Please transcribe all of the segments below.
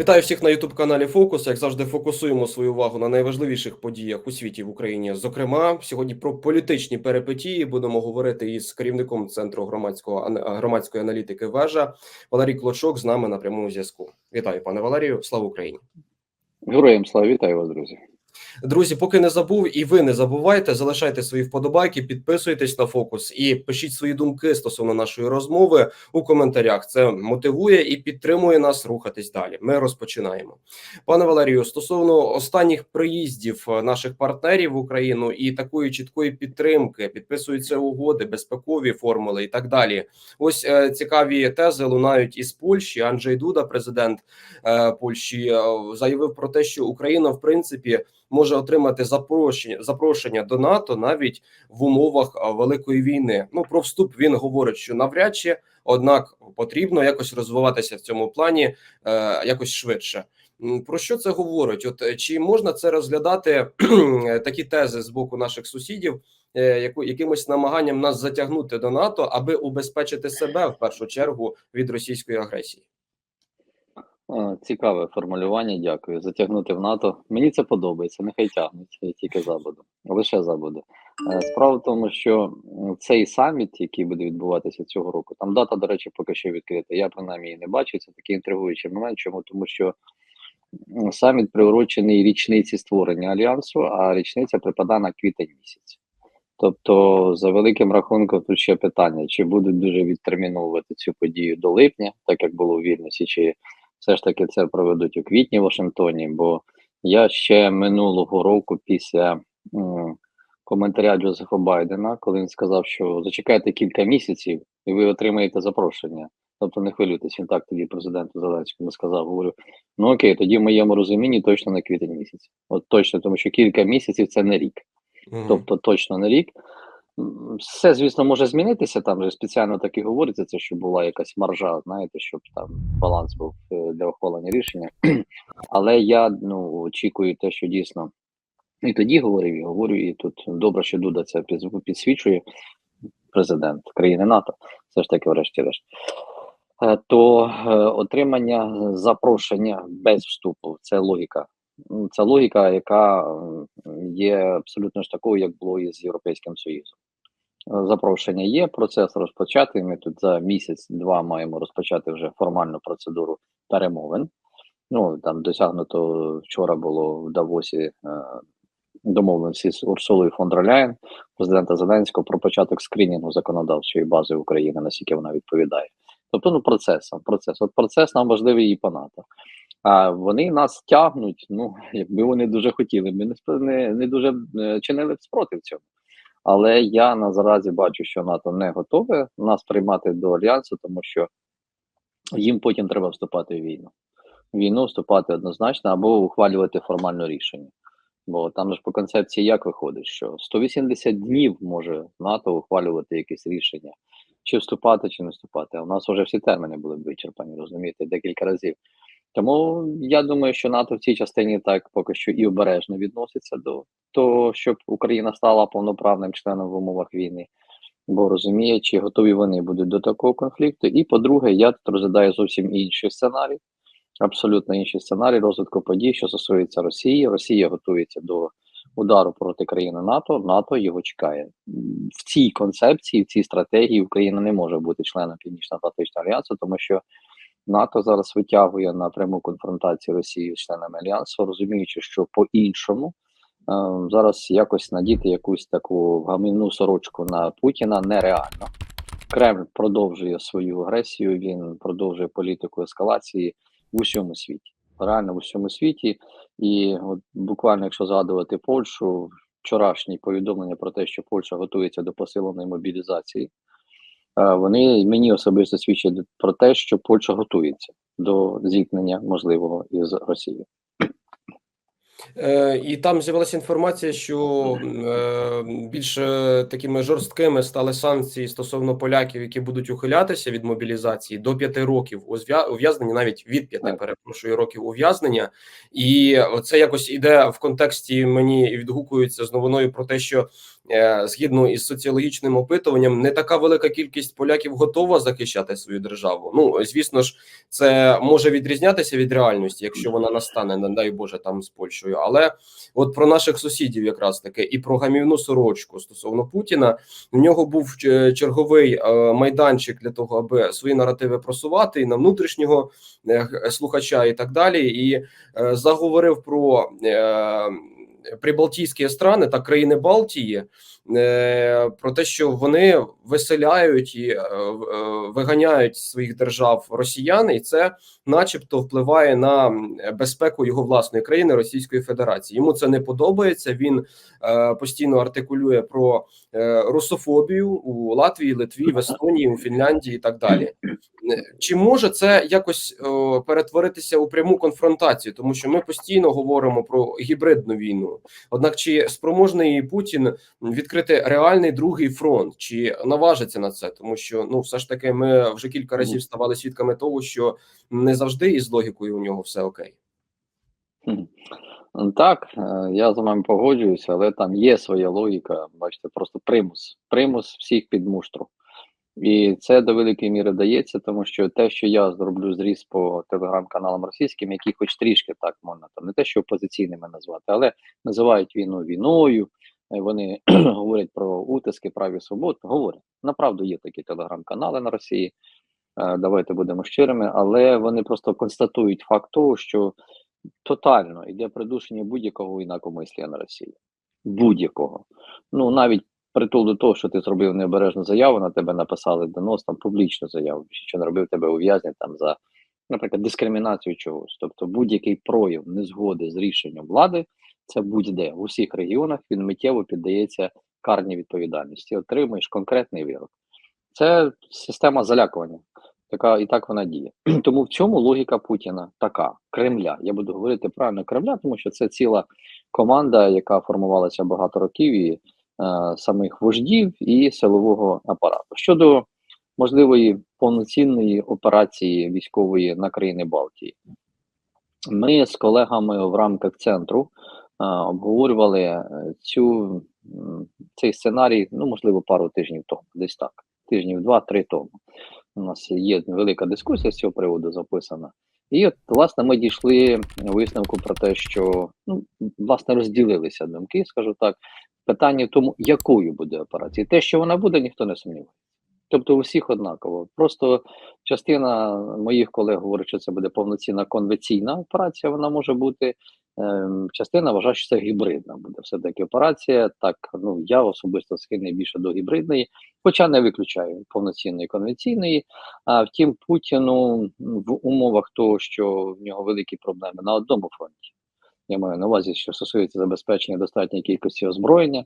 Вітаю всіх на youtube каналі Фокус. Як завжди, фокусуємо свою увагу на найважливіших подіях у світі в Україні. Зокрема, сьогодні про політичні перипетії будемо говорити із керівником центру громадського громадської аналітики вежа Валерій Клочок з нами на прямому зв'язку. Вітаю, пане Валерію. Слава Україні! Героям слава вітаю вас, друзі. Друзі, поки не забув, і ви не забувайте, залишайте свої вподобайки, підписуйтесь на фокус і пишіть свої думки стосовно нашої розмови у коментарях. Це мотивує і підтримує нас рухатись далі. Ми розпочинаємо. Пане Валерію, стосовно останніх приїздів е, наших партнерів в Україну і такої чіткої підтримки, підписуються угоди, безпекові формули і так далі. Ось е, цікаві тези лунають із Польщі. Анджей Дуда, президент е, Польщі, е, заявив про те, що Україна, в принципі, може отримати запрошення запрошення до НАТО навіть в умовах великої війни. Ну про вступ він говорить, що навряд чи однак потрібно якось розвиватися в цьому плані е, якось швидше. Про що це говорить? От е, чи можна це розглядати такі тези з боку наших сусідів, е, яку якимось намаганням нас затягнути до НАТО, аби убезпечити себе в першу чергу від російської агресії? Цікаве формулювання, дякую. Затягнути в НАТО. Мені це подобається, нехай тягнуть, я тільки за буду. Лише за буду. Е, Справа в тому, що цей саміт, який буде відбуватися цього року, там дата, до речі, поки що відкрита. Я принаймні її не бачу. Це такий інтригуючий момент. Чому? Тому що саміт приурочений річниці створення альянсу, а річниця припадає на квітень місяць. Тобто, за великим рахунком, тут ще питання: чи будуть дуже відтерміновувати цю подію до липня, так як було у Вільнюсі, чи все ж таки це проведуть у квітні в Вашингтоні, бо я ще минулого року після м, коментаря Джозефа Байдена, коли він сказав, що зачекайте кілька місяців і ви отримаєте запрошення. Тобто не хвилюйтесь, він так тоді президенту Зеленському сказав. Говорю: ну окей, тоді в моєму розумінні точно на квітень місяць. От точно, тому що кілька місяців це не рік Мгм. тобто точно на рік. Все, звісно, може змінитися. Там же спеціально так і говориться, це щоб була якась маржа, знаєте, щоб там баланс був е, для ухвалення рішення. Але я ну очікую те, що дійсно і тоді говорив, і говорю, і тут добре, що Дуда це під- підсвічує президент країни НАТО, все ж таки, врешті-решт. Е, То е, отримання запрошення без вступу це логіка. Це логіка, яка є абсолютно ж такою, як було і з Європейським Союзом. Запрошення є, процес розпочатий. Ми тут за місяць-два маємо розпочати вже формальну процедуру перемовин. Ну там досягнуто вчора було в Давосі е, домовленості з Урсулою фон дер Ляєн, президента Зеленського, про початок скринінгу законодавчої бази України, наскільки вона відповідає. Тобто, ну процес, процес. От процес нам важливий і по НАТО. А вони нас тягнуть. Ну якби вони дуже хотіли, ми не не, не дуже е, чинили б спротив цьому. Але я наразі бачу, що НАТО не готове нас приймати до альянсу, тому що їм потім треба вступати в війну. Війну вступати однозначно або ухвалювати формальне рішення. Бо там ж по концепції як виходить, що 180 днів може НАТО ухвалювати якесь рішення, чи вступати, чи не вступати. У нас вже всі терміни були вичерпані, розумієте, декілька разів. Тому я думаю, що НАТО в цій частині так поки що і обережно відноситься до того, щоб Україна стала повноправним членом в умовах війни, бо розуміє, чи готові вони будуть до такого конфлікту. І по-друге, я тут розглядаю зовсім інший сценарій, абсолютно інший сценарій розвитку подій, що стосується Росії. Росія готується до удару проти країни НАТО. НАТО його чекає в цій концепції, в цій стратегії Україна не може бути членом Північно-Атлантичного альянсу, тому що НАТО зараз витягує на пряму конфронтацію Росії з членами альянсу, розуміючи, що по-іншому е, зараз якось надіти якусь таку гамівну сорочку на Путіна нереально. Кремль продовжує свою агресію, він продовжує політику ескалації в усьому світі. Реально в усьому світі. І от буквально, якщо згадувати Польщу, вчорашні повідомлення про те, що Польща готується до посиленої мобілізації. Е, Вони мені особисто свідчать про те, що Польща готується до зіткнення можливого із Росією. Е, І там з'явилася інформація, що е, більш е, такими жорсткими стали санкції стосовно поляків, які будуть ухилятися від мобілізації до п'яти років ув'язнення, навіть від п'яти, перепрошую, років ув'язнення. І це якось іде в контексті мені і відгукується з новиною про те, що згідно із соціологічним опитуванням, не така велика кількість поляків готова захищати свою державу. Ну звісно ж, це може відрізнятися від реальності, якщо вона настане, не дай Боже, там з Польщею. Але от про наших сусідів, якраз таки, і про гамівну сорочку стосовно Путіна, в нього був е, черговий е, майданчик для того, аби свої наративи просувати і на внутрішнього е, слухача, і так далі. І е, заговорив про е, прибалтійські страни та країни Балтії. Е, Про те, що вони виселяють і е, е, виганяють своїх держав росіян, і це, начебто, впливає на безпеку його власної країни Російської Федерації. Йому це не подобається. Він постійно артикулює про русофобію у Латвії, Литві, в Естонії, у Фінляндії і так далі. Чи може це якось перетворитися у пряму конфронтацію? Тому що ми постійно говоримо про гібридну війну. Однак, чи спроможний Путін відкрити реальний другий фронт, чи наважиться на це? Тому що ну, все ж таки, ми вже кілька разів ставали свідками того, що не завжди із логікою у нього все окей. Так, е, я з вами погоджуюся, але там є своя логіка. Бачите, просто примус. Примус всіх під муштру. І це до великої міри дається, тому що те, що я зроблю зріз по телеграм-каналам російським, які хоч трішки так можна, там не те, що опозиційними назвати, але називають війну війною. Е, Вони говорять про утиски, праві свобод. Говорять. Направду є такі телеграм-канали на Росії. е, Давайте будемо щирими, але вони просто констатують факт того, що тотально йде придушення будь-якого інакомислія на Росії. Будь-якого. Ну навіть притул до того, що ти зробив необережну заяву, на тебе написали донос, там публічну заяву, що не робив тебе ув'язнять там за, наприклад, дискримінацію чогось. Тобто будь-який прояв незгоди з рішенням влади, це будь-де в усіх регіонах він миттєво піддається карній відповідальності. Отримуєш конкретний вирок. Це система залякування. Така і так вона діє. Тому в цьому логіка Путіна така Кремля. Я буду говорити правильно Кремля, тому що це ціла команда, яка формувалася багато років і е, самих вождів і силового апарату. Щодо можливої повноцінної операції військової на країни Балтії, ми з колегами в рамках центру обговорювали е, цю цей сценарій, ну можливо, пару тижнів тому, десь так, тижнів два-три тому. У нас є велика дискусія з цього приводу записана. І от, власне, ми дійшли висновку про те, що ну, власне розділилися думки, скажу так. Питання в тому, якою буде операція. Те, що вона буде, ніхто не сумнівається. Тобто у всіх однаково. Просто частина моїх колег говорить, що це буде повноцінна конвенційна операція. Вона може бути. Ем, частина вважає, що це гібридна буде все-таки операція. Так, ну я особисто схильний більше до гібридної, хоча не виключаю повноцінної конвенційної. А втім, Путіну в умовах того, що в нього великі проблеми на одному фронті. Я маю на увазі, що стосується забезпечення достатньої кількості озброєння,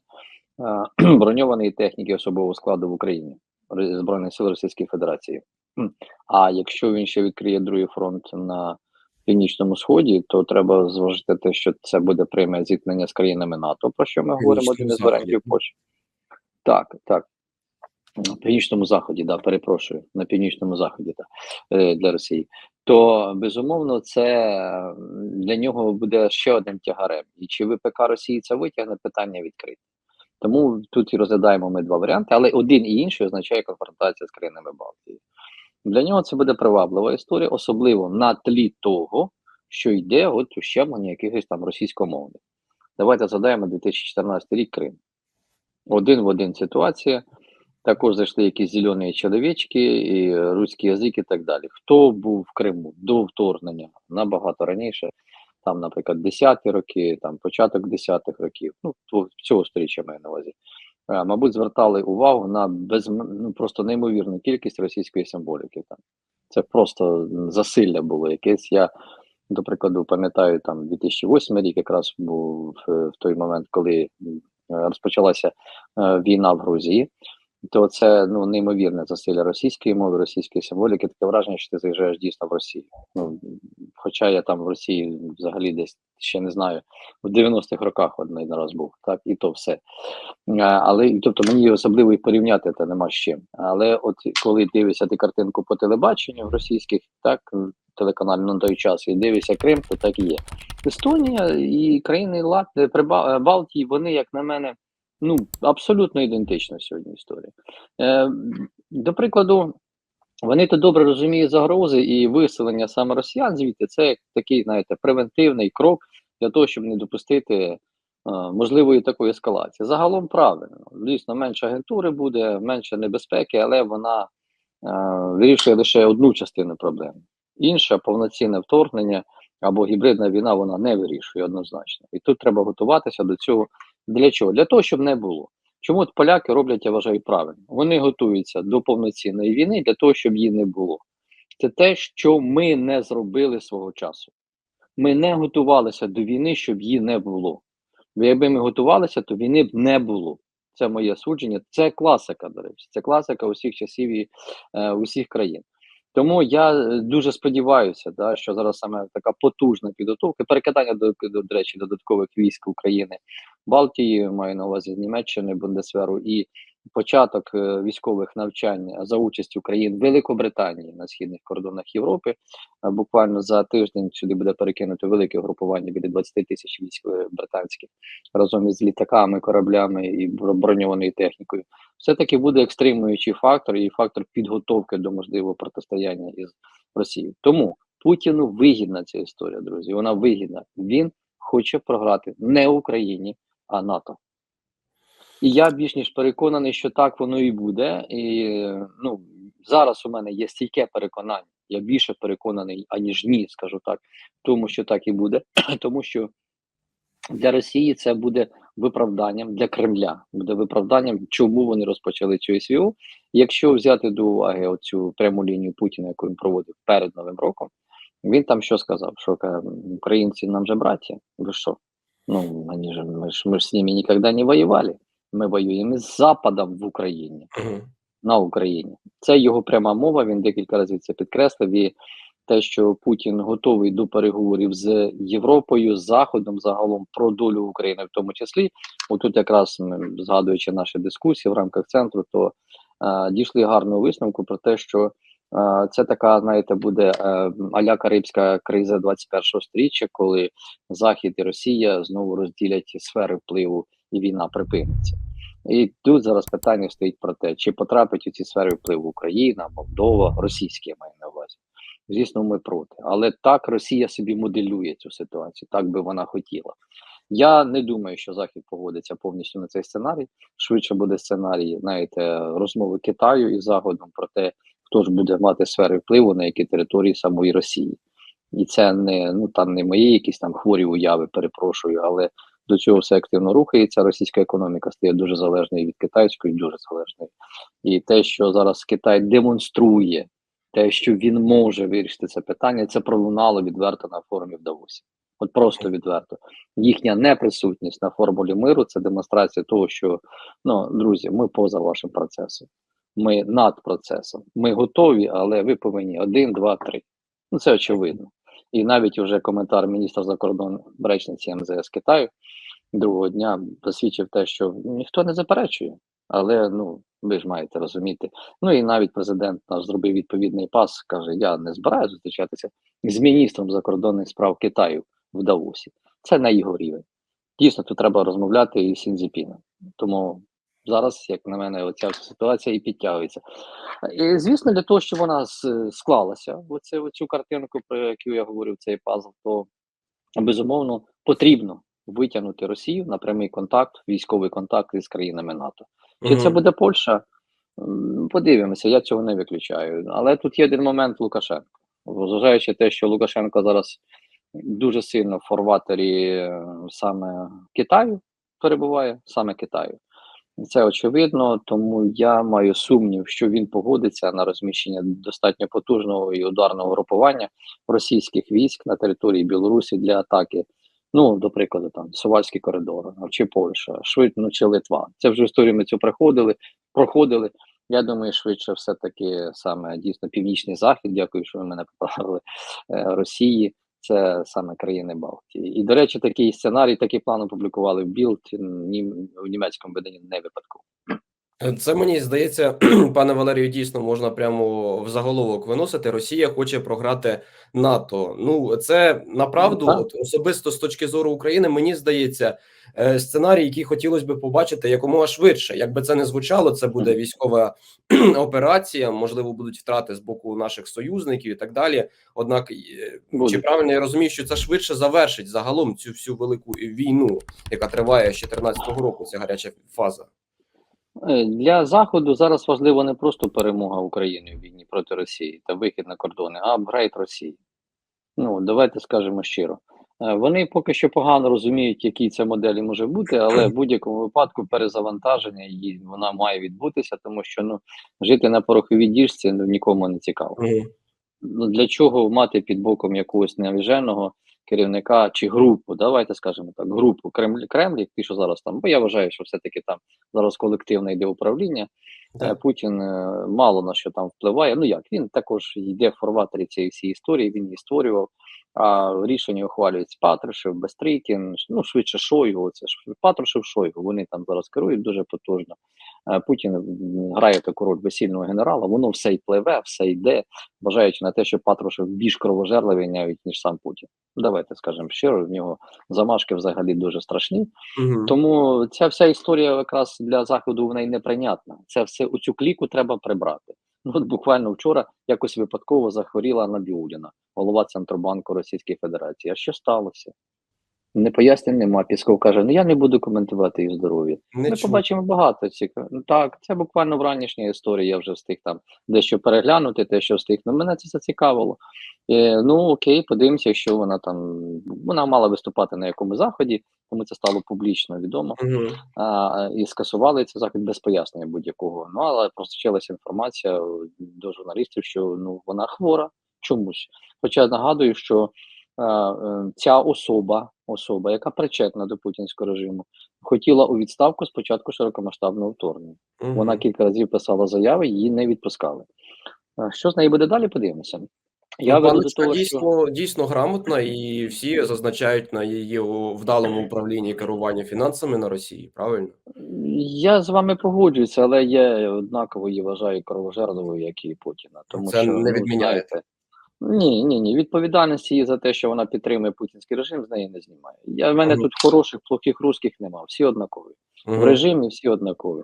броньованої техніки особового складу в Україні Збройних сил Російської Федерації. А якщо він ще відкриє другий фронт на північному сході, то треба зважити те, що це буде пряме зіткнення з країнами НАТО, про що ми говоримо один із варіантів Польщі. Так, так. На північному заході, да, перепрошую, на північному заході да, е, для Росії. То безумовно, це для нього буде ще одним тягарем. І чи ВПК Росії це витягне питання відкрите. Тому тут і розглядаємо ми два варіанти, але один і інший означає конфронтація з країнами Балтії. Для нього це буде приваблива історія, особливо на тлі того, що йде от ущемлення якихось там російськомовних. Давайте згадаємо 2014 рік Крим. Один в один ситуація. Також зайшли якісь зелені чоловічки, і руський язик і так далі. Хто був в Криму до вторгнення набагато раніше, там, наприклад, 10-ті роки, там початок 10-х років, ну цього сторіччя маю на увазі. е, Мабуть, звертали увагу на без ну просто неймовірну кількість російської символіки. Там це просто засилля було якесь. Я до прикладу пам'ятаю там 2008 рік, якраз був е, в той момент, коли розпочалася е, війна в Грузії то це ну неймовірне засилля російської мови, російської символіки. Таке враження, що ти заїжджаєш дійсно в Росію. Ну хоча я там в Росії взагалі десь ще не знаю, в 90-х роках один раз був, так і то все. Але тобто мені особливо і порівняти це нема з чим. Але от коли дивишся ти картинку по телебаченню в російських, так телеканалі на той час і дивишся Крим, то так і є. Естонія і країни Лат... Приба- Балтії, вони, як на мене, Ну, абсолютно ідентична сьогодні історія. Е, до прикладу, вони то добре розуміють загрози і виселення саме росіян звідти це такий, знаєте, превентивний крок для того, щоб не допустити е, можливої такої ескалації. Загалом правильно. Дійсно, менше агентури буде, менше небезпеки, але вона е, вирішує лише одну частину проблеми. Інша повноцінне вторгнення або гібридна війна вона не вирішує однозначно. І тут треба готуватися до цього. Для чого? Для того, щоб не було. Чому от поляки роблять, я вважаю, правильно. Вони готуються до повноцінної війни для того, щоб її не було. Це те, що ми не зробили свого часу. Ми не готувалися до війни, щоб її не було. Бо якби ми готувалися, то війни б не було. Це моє судження. Це класика, до речі, це класика усіх часів і е, усіх країн. Тому я е, дуже сподіваюся, да, що зараз саме така потужна підготовка, перекидання до, до, до речі, додаткових військ України, Балтії, маю на увазі з Німеччини, Бундесверу, і початок е, військових навчань за участю країн Великобританії на східних кордонах Європи. Е, Буквально за тиждень сюди буде перекинуто велике групування біля 20 тисяч військ е, британських разом із літаками, кораблями і бро- броньованою технікою. Все таки буде екстримуючий фактор і фактор підготовки до можливого протистояння із Росією. Тому Путіну вигідна ця історія, друзі. Вона вигідна. Він хоче програти не Україні, а НАТО. І я більш ніж переконаний, що так воно і буде. І ну зараз у мене є стійке переконання. Я більше переконаний, аніж ні, скажу так, тому що так і буде, тому що для Росії це буде виправданням для Кремля, буде виправданням, чому вони розпочали цю СВО. Якщо взяти до уваги оцю пряму лінію Путіна, яку він проводив перед Новим роком, він там що сказав? Що українці нам же браття? Ви що? Ну, они же, мы, ж, мы ж с ними никогда не воювали. Ми воюємо з Западом в Україні Мгм. на Україні. Це його пряма мова. Він декілька разів це підкреслив. І те, що Путін готовий до переговорів з Європою, з Заходом, загалом про долю України, в тому числі, отут якраз згадуючи наші дискусії в рамках центру, то е, дійшли гарного висновку про те, що це така, знаєте, буде е, аля Карибська криза 21-го сторіччя, коли Захід і Росія знову розділять сфери впливу, і війна припиниться. І тут зараз питання стоїть про те, чи потрапить у ці сфери впливу Україна, Молдова, російські я маю на увазі. Звісно, ми проти. Але так Росія собі моделює цю ситуацію, так би вона хотіла. Я не думаю, що Захід погодиться повністю на цей сценарій. Швидше буде сценарій, знаєте, розмови Китаю із Заходом про те, хто ж буде мати сфери впливу на які території самої Росії. І це не ну там не мої якісь там хворі уяви, перепрошую, але до цього все активно рухається. Російська економіка стає дуже залежною від китайської, дуже залежною. І те, що зараз Китай демонструє, те, що він може вирішити це питання, це пролунало відверто на форумі в Давосі. От просто відверто. Їхня неприсутність на формулі миру це демонстрація того, що ну, друзі, ми поза вашим процесом. Ми над процесом. Ми готові, але ви повинні один, два, три. Ну це очевидно. І навіть вже коментар міністра закордонної речниці МЗС Китаю другого дня засвідчив те, що ніхто не заперечує, але ну ви ж маєте розуміти. Ну і навіть президент наш зробив відповідний пас. каже: Я не збираю зустрічатися з міністром закордонних справ Китаю в Давосі. Це на його рівень. Дійсно, тут треба розмовляти і з Сінзіпіном. Тому зараз, як на мене, оця ситуація і підтягується. І, звісно, для того, щоб вона склалася, оце, оцю картинку, про яку я говорив, цей пазл, то безумовно потрібно витягнути Росію на прямий контакт, військовий контакт із країнами НАТО. Чи це буде Польща? Подивимося, я цього не виключаю. Але тут є один момент Лукашенко. Зважаючи те, що Лукашенко зараз дуже сильно в форватері е, саме Китаю перебуває, саме Китаю. Це очевидно, тому я маю сумнів, що він погодиться на розміщення достатньо потужного і ударного групування російських військ на території Білорусі для атаки. Ну, до прикладу, там Сувальський коридор, чи Польща, швидше, ну, чи Литва. Це вже історію ми цю проходили, проходили. Я думаю, швидше все таки саме дійсно північний захід. Дякую, що ви мене поправили е, Росії. Це саме країни Балтії. І, до речі, такий сценарій, такий план опублікували в Білд в німецькому виданні не випадково. Це мені здається, пане Валерію, дійсно можна прямо в заголовок виносити. Росія хоче програти НАТО. Ну це направду, от особисто з точки зору України, мені здається, е, сценарій, який хотілося б побачити якомога швидше. Якби це не звучало, це буде військова операція. Можливо, будуть втрати з боку наших союзників і так далі. Однак, е, чи правильно я розумію, що це швидше завершить загалом цю всю велику війну, яка триває з 14-го року. Ця гаряча фаза. Е, Для Заходу зараз важливо не просто перемога України в війні проти Росії та вихід на кордони, а апгрейд Росії. Ну, давайте скажемо щиро. Е, Вони поки що погано розуміють, які це моделі може бути, але в будь-якому випадку перезавантаження її вона має відбутися, тому що ну жити на пороховій діжці ну, нікому не цікаво. Ну, для чого мати під боком якогось навіженого керівника чи групу, давайте скажемо так, групу Кремль, Кремль, ті, що зараз там, бо я вважаю, що все-таки там зараз колективне йде управління. Так. Е, Путін е, мало на що там впливає. Ну як він також йде в форватері цієї всієї історії, він її створював. А рішення ухвалюють Патрушев, Бестрикін, ну швидше Шойгу. Це ж Патрушев Шойгу. Вони там зараз керують дуже потужно. Е, Путін грає таку роль весільного генерала. Воно все й пливе, все йде, бажаючи на те, що Патрушев більш кровожерливий навіть ніж сам Путін. Давайте скажемо щиро, в нього замашки взагалі дуже страшні. Мгм. Тому ця вся історія якраз для заходу вона й неприйнятна. Це все у цю кліку треба прибрати. Ну, от буквально вчора якось випадково захворіла Набіуліна, голова Центробанку Російської Федерації. А що сталося? Не пояснень нема. Пісков каже: ну я не буду коментувати її здоров'я. Ми побачимо багато цікаво. Ну, так, це буквально вранішня історія. Я вже встиг там дещо переглянути, те, що встиг. Ну, мене це зацікавило. Е, ну окей, подивимося, що вона там. Вона мала виступати на якому заході, тому це стало публічно відомо. Мгм. А, і скасували цей захід без пояснення будь-якого. Ну але просочилася інформація до журналістів, що ну вона хвора чомусь. Хоча нагадую, що ця особа, особа, яка причетна до путінського режиму, хотіла у відставку з початку широкомасштабного вторгнення. Мгм. Вона кілька разів писала заяви, її не відпускали. Е, Що з нею буде далі? Подивимося. Я Ну, до того, що дійсно, дійсно грамотна, і всі зазначають на її вдалому управлінні керування фінансами на Росії. Правильно? я з вами погоджуюся, але я однаково її вважаю кровожерливою, як і Путіна. Тому Це що не ну, відміняєте. Ні, ні, ні. Відповідальність її за те, що вона підтримує путінський режим, з неї не знімає. Я в мене тут хороших, плохих русських нема. Всі однакові. В режимі всі однакові.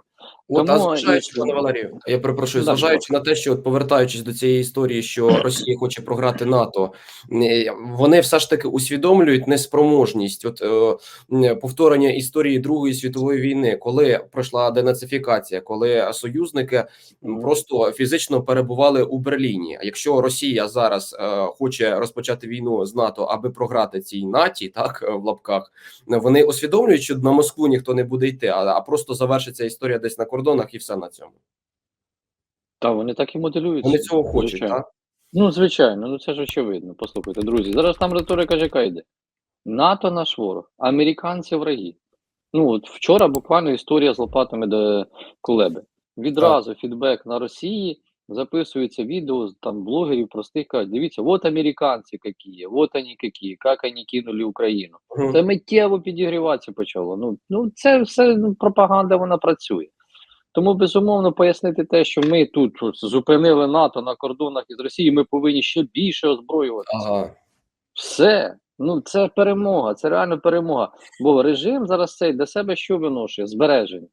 От, а зважаючи, і- пане Валерію, я перепрошую, Да, зважаючи на те, що от повертаючись до цієї історії, що Росія хоче програти НАТО, е, вони все ж таки усвідомлюють неспроможність от е, повторення історії Другої світової війни, коли пройшла денацифікація, коли союзники просто фізично перебували у Берліні. А якщо Росія зараз е, хоче розпочати війну з НАТО, аби програти цій наті, так е, в лапках, вони усвідомлюють, що на Москву ніхто не буде йти, а, а просто завершиться історія десь на кордонах і все на цьому. Та вони так і моделюються. Вони цього хочуть, звичайно. так? Ну, звичайно, ну це ж очевидно. Послухайте, друзі. Зараз там риторика яка йде. НАТО наш ворог, американці враги. Ну, от вчора буквально історія з лопатами до Кулеби. Відразу фідбек на Росії, записується відео там блогерів простих кажуть, дивіться, от американці які, от вони які, як вони кинули Україну. Це миттєво підігріватися почало. Ну, ну це все ну, пропаганда, вона працює. Тому безумовно пояснити те, що ми тут зупинили НАТО на кордонах із Росією, ми повинні ще більше озброюватися. Ага. Все. Ну це перемога, це реально перемога. Бо режим зараз цей для себе що виношує? Збереження.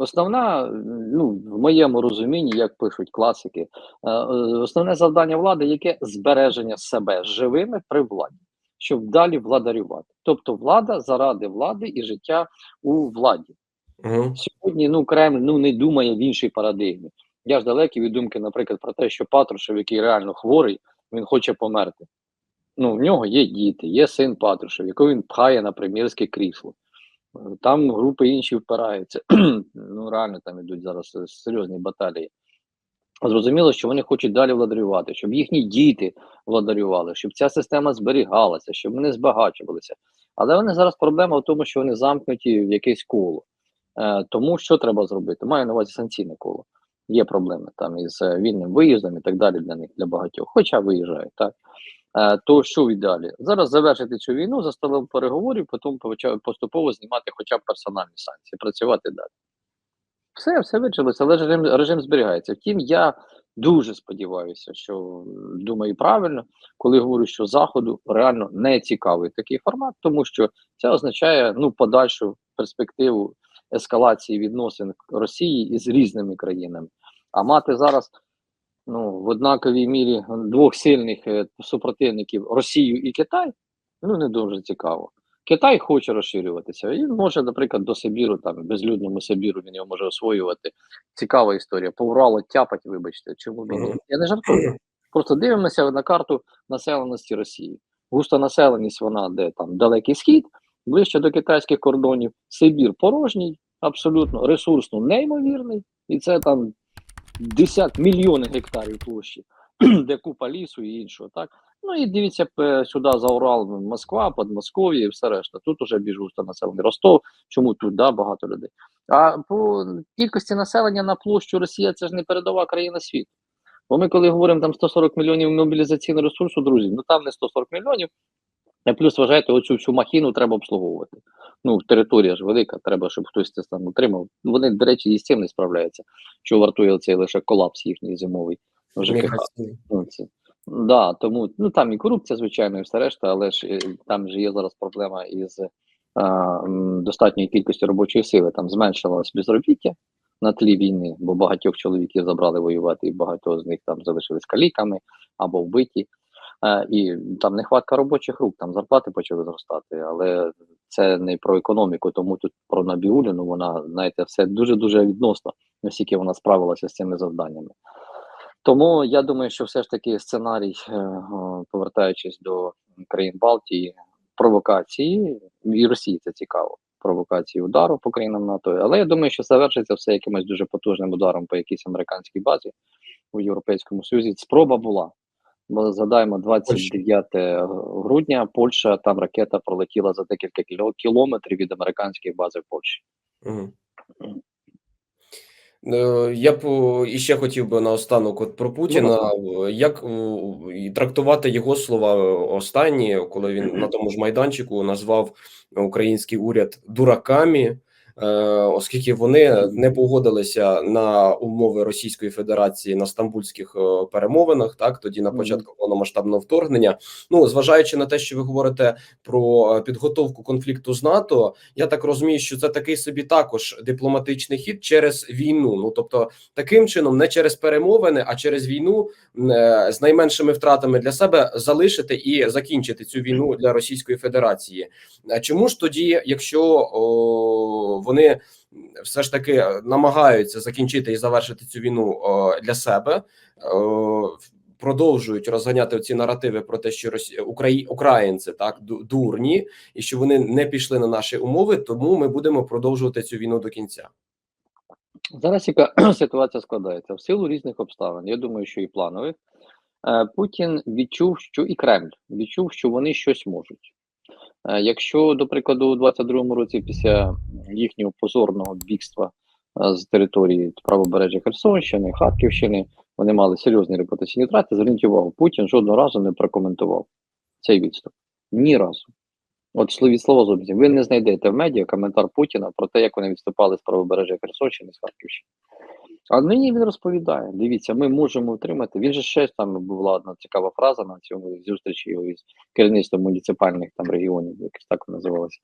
Основна, ну в моєму розумінні, як пишуть класики, е, е, основне завдання влади яке збереження себе живими при владі, щоб далі владарювати. Тобто влада заради влади і життя у владі. Мгм. Сьогодні ну Кремль ну не думає в іншій парадигмі. Я ж далекий від думки, наприклад, про те, що Патрушев, який реально хворий, він хоче померти. Ну, в нього є діти, є син Патрушев, якого він пхає на прем'єрське крісло. Там групи інші впираються. ну, реально там ідуть зараз е, серйозні баталії. Зрозуміло, що вони хочуть далі владарювати, щоб їхні діти владарювали, щоб ця система зберігалася, щоб вони збагачувалися. Але вони зараз проблема в тому, що вони замкнуті в якесь коло. Е, тому що треба зробити? Маю на увазі санкційне коло. Є проблеми там із е, вільним виїздом і так далі для них, для багатьох, хоча виїжджають, так. Е, то що в ідеалі? Зараз завершити цю війну за столом переговорів, потім почав поступово знімати хоча б персональні санкції, працювати далі. Все, все вичилося, але режим, режим зберігається. Втім, я дуже сподіваюся, що думаю правильно, коли говорю, що заходу реально не цікавий такий формат, тому що це означає ну подальшу перспективу ескалації відносин Росії із різними країнами. А мати зараз ну в однаковій мірі двох сильних е, супротивників Росію і Китай, ну не дуже цікаво. Китай хоче розширюватися. Він може, наприклад, до Сибіру, там безлюдному Сибіру, він його може освоювати. Цікава історія. По Уралу тяпать, вибачте, чому ні? Я не жартую. Просто дивимося на карту населеності Росії. Густа населеність, вона де там далекий схід, ближче до китайських кордонів. Сибір порожній, абсолютно ресурсно неймовірний, і це там десят мільйони гектарів площі, де купа лісу і іншого. Так ну і дивіться сюди за Урал, Москва, Подмосков'я і все решта. Тут уже більш густо населений Ростов. Чому тут да, багато людей? А по кількості населення на площу Росія це ж не передова країна світу. Бо ми, коли говоримо там 140 мільйонів мобілізаційного ресурсу, друзі, ну там не 140 мільйонів. А плюс вважайте, оцю всю махіну треба обслуговувати. Ну, територія ж велика, треба, щоб хтось це там утримав. Вони, до речі, і з цим не справляються. Що вартує цей лише колапс їхній зимовий в ЖКХ. Ну, це, да, тому ну там і корупція, звичайно, і все решта, але ж е, там же є зараз проблема із а, м, достатньою кількістю робочої сили. Там зменшилось безробіття на тлі війни, бо багатьох чоловіків забрали воювати, і багато з них там залишились каліками або вбиті. Е, і там нехватка робочих рук, там зарплати почали зростати, але це не про економіку, тому тут про Набіуліну вона, знаєте, все дуже-дуже відносно, наскільки вона справилася з цими завданнями. Тому я думаю, що все ж таки сценарій, е, повертаючись до країн Балтії, провокації і Росії це цікаво. Провокації удару по країнам НАТО, але я думаю, що завершиться все якимось дуже потужним ударом по якійсь американській базі у Європейському Союзі. Спроба була. Бо згадаємо 29 грудня, Польща там ракета пролетіла за декілька кіло- кілометрів від американських баз в Польщі. Е, Я б о, іще хотів би наостанок от про Путіна, е, як трактувати його слова е, останні, коли він на тому ж майданчику назвав український уряд дураками, е, оскільки вони не погодилися на умови Російської Федерації на стамбульських е, перемовинах, так тоді на початку повномасштабного вторгнення. Ну зважаючи на те, що ви говорите про е, підготовку конфлікту з НАТО, я так розумію, що це такий собі також дипломатичний хід через війну. Ну тобто, таким чином, не через перемовини, а через війну е, з найменшими втратами для себе залишити і закінчити цю війну для Російської Федерації. Чому ж тоді, якщо о, вони все ж таки намагаються закінчити і завершити цю війну о, для себе? о, Продовжують розганяти ці наративи про те, що Росі... Украї... українці так дурні, і що вони не пішли на наші умови, тому ми будемо продовжувати цю війну до кінця. Зараз яка ситуація складається в силу різних обставин. Я думаю, що і планових. Е, Путін відчув, що і Кремль відчув, що вони щось можуть. Е, Якщо, до прикладу, у 22-му році, після їхнього позорного бігства е, з території правобережжя Херсонщини, Харківщини, вони мали серйозні репутаційні втрати, зверніть увагу, Путін жодного разу не прокоментував цей відступ. Ні разу. От слові слово зовсім. Ви не знайдете в медіа коментар Путіна про те, як вони відступали з правобережжя Херсонщини з Харківщини. А нині він розповідає: дивіться, ми можемо отримати. Він же ще там була одна цікава фраза на цьому зустрічі його із керівництвом муніципальних там регіонів, якось так називалося.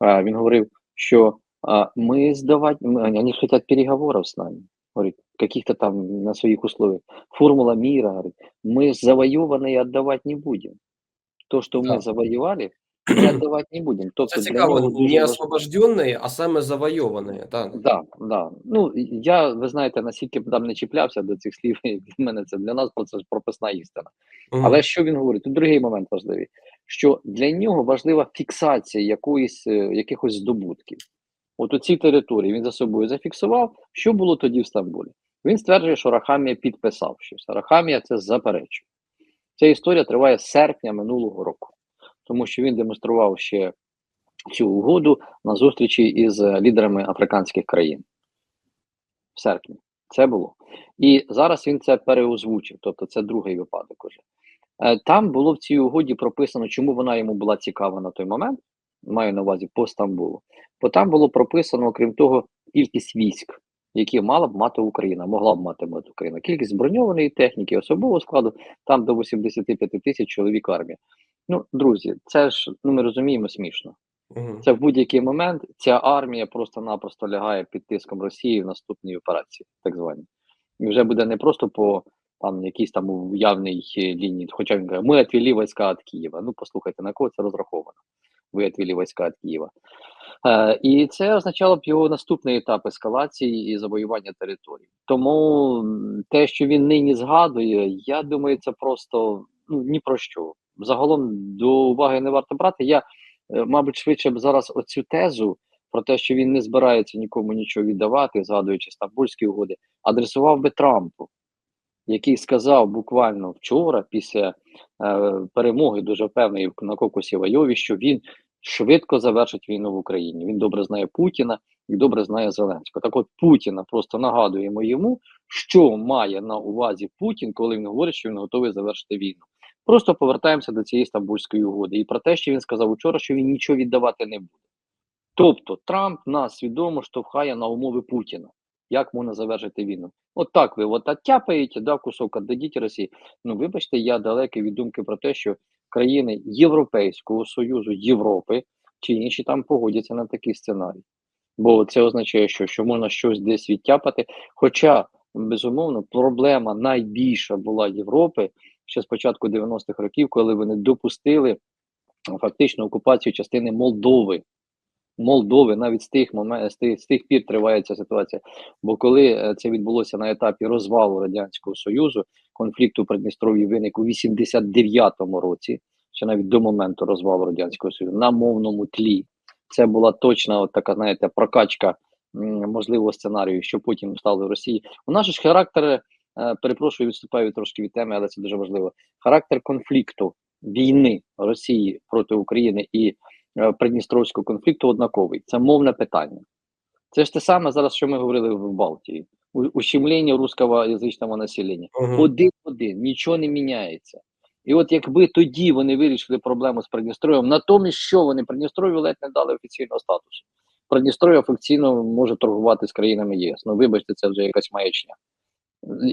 А, він говорив, що а, ми здавати, ми, вони хочуть переговорів з нами. Говорить, каких-то там на своих условиях. Формула мира, говорит, мы завоеванные отдавать не будем. То, что мы Так. завоевали, мы отдавать не будем. Тобто Це цікаво, не важ- а саме завойований. Так. Да, да. Ну я ви знаєте, наскільки б там не чіплявся до цих слів, для мене це для нас це ж прописна істина. Мгм. Але що він говорить? Тут другий момент важливий, що для нього важлива фіксація якоїсь е, якихось здобутків. От у цій території він за собою зафіксував, що було тоді в Стамбулі. Він стверджує, що Рахамія підписав щось. Рахамія це заперечує. Ця історія триває з серпня минулого року, тому що він демонстрував ще цю угоду на зустрічі із е, лідерами африканських країн в серпні. Це було. І зараз він це переозвучив, тобто це другий випадок уже. Е, Там було в цій угоді прописано, чому вона йому була цікава на той момент. Маю на увазі по Стамбулу. Бо там було прописано, окрім того, кількість військ, які мала б мати Україна, могла б мати мати Україна. Кількість броньованої техніки, особового складу там до 85 тисяч чоловік армія. Ну, друзі, це ж ну ми розуміємо смішно. Мгм. Це в будь-який момент ця армія просто-напросто лягає під тиском Росії в наступній операції, так званій. І вже буде не просто по там якійсь там уявній е, лінії, хоча він каже, ми відвели війська від Києва. Ну, послухайте, на кого це розраховано? Ви відвели війська від Києва. Е, і це означало б його наступний етап ескалації і завоювання території. Тому те, що він нині згадує, я думаю, це просто ну, ні про що. Загалом до уваги не варто брати. Я, е, мабуть, швидше б зараз оцю тезу про те, що він не збирається нікому нічого віддавати, згадуючи Стамбульські угоди, адресував би Трампу, який сказав буквально вчора, після е, перемоги, дуже впевнений на кокусі в Айові, що він швидко завершить війну в Україні. Він добре знає Путіна і добре знає Зеленського. Так от Путіна просто нагадуємо йому, що має на увазі Путін, коли він говорить, що він готовий завершити війну. Просто повертаємося до цієї стамбульської угоди і про те, що він сказав учора, що він нічого віддавати не буде. Тобто Трамп нас свідомо штовхає на умови Путіна. Як можна завершити війну? От так ви от оттяпаєте, да, кусок віддадіть Росії. Ну, вибачте, я далекий від думки про те, що країни Європейського Союзу, Європи чи інші там погодяться на такий сценарій. Бо це означає, що, що можна щось десь відтяпати. Хоча, безумовно, проблема найбільша була Європи ще з початку 90-х років, коли вони допустили фактично окупацію частини Молдови. Молдови навіть з тих момент, з тих, з тих пір триває ця ситуація. Бо коли е, це відбулося на етапі розвалу радянського союзу, конфлікту Придністров'ї виник у 89-му році, ще навіть до моменту розвалу радянського союзу, на мовному тлі. Це була точна, от така, знаєте, прокачка можливого сценарію, що потім стало в Росії. У нас ж характер, е, перепрошую, відступаю трошки від теми, але це дуже важливо. Характер конфлікту війни Росії проти України і е, Придністровського конфлікту однаковий. Це мовне питання. Це ж те саме зараз, що ми говорили в Балтії. Ущемлення русскоязичного населення. Мгм. Один в один, нічого не міняється. І от якби тоді вони вирішили проблему з Придністров'ям, натомість що вони Придністров'ю ледь не дали офіційного статусу. Придністров'я офіційно може торгувати з країнами ЄС. Ну вибачте, це вже якась маячня.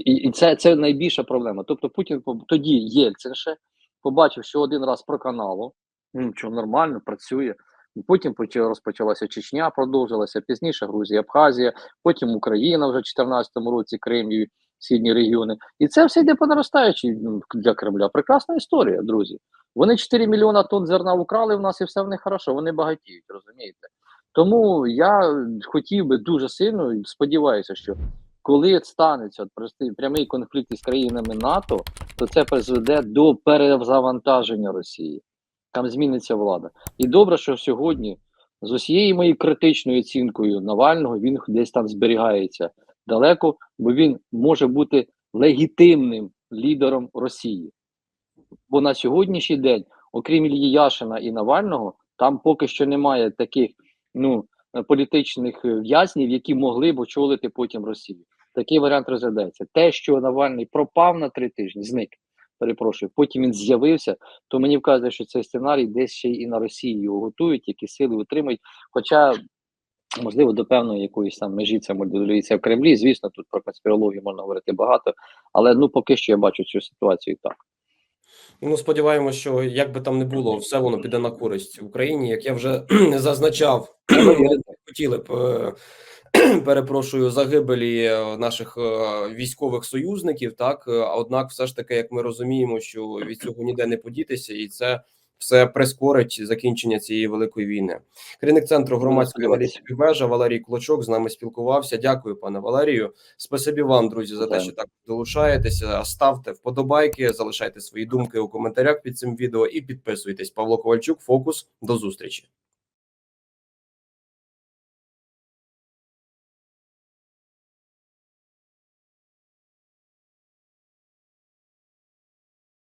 І, це, це найбільша проблема. Тобто Путін тоді Єльцин ще побачив, що один раз проканало, ну що нормально, працює. Потім розпочалася Чечня, продовжилася пізніше Грузія, Абхазія, потім Україна вже в 2014 році, Крим і східні регіони. І це все йде по наростаючій ну, для Кремля. Прекрасна історія, друзі. Вони 4 мільйона тонн зерна украли в нас, і все в них хорошо. Вони багатіють, розумієте? Тому я хотів би дуже сильно сподіваюся, що коли станеться от простий прямий конфлікт із країнами НАТО, то це призведе до перезавантаження Росії. Там зміниться влада. І добре, що сьогодні з усією моєю критичною оцінкою Навального він десь там зберігається далеко, бо він може бути легітимним лідером Росії. Бо на сьогоднішній день, окрім Ілії Яшина і Навального, там поки що немає таких ну, е, політичних е, в'язнів, які могли б очолити потім Росію. Такий варіант розглядається. Те, що Навальний пропав на три тижні, зник. Перепрошую, потім він з'явився, то мені вказує, що цей сценарій десь ще і на Росії його готують, які сили утримують. Хоча, можливо, до певної якоїсь там межі це моделюється в Кремлі. Звісно, тут про конспірологію можна говорити багато, але ну поки що я бачу цю ситуацію так. Ну, сподіваємося, що як би там не було, все воно піде на користь Україні. Як я вже зазначав, хотіли б е, перепрошую загибелі е, наших е, військових союзників. Так е, однак, все ж таки, як ми розуміємо, що від цього ніде не подітися, і це все прискорить закінчення цієї великої війни. Керівник центру громадської сподіватися. аналітики Вежа Валерій Клочок з нами спілкувався. Дякую, пане Валерію. Спасибі вам, друзі, за те, що так долучаєтеся. Ставте вподобайки, залишайте свої думки у коментарях під цим відео і підписуйтесь. Павло Ковальчук, фокус. До зустрічі.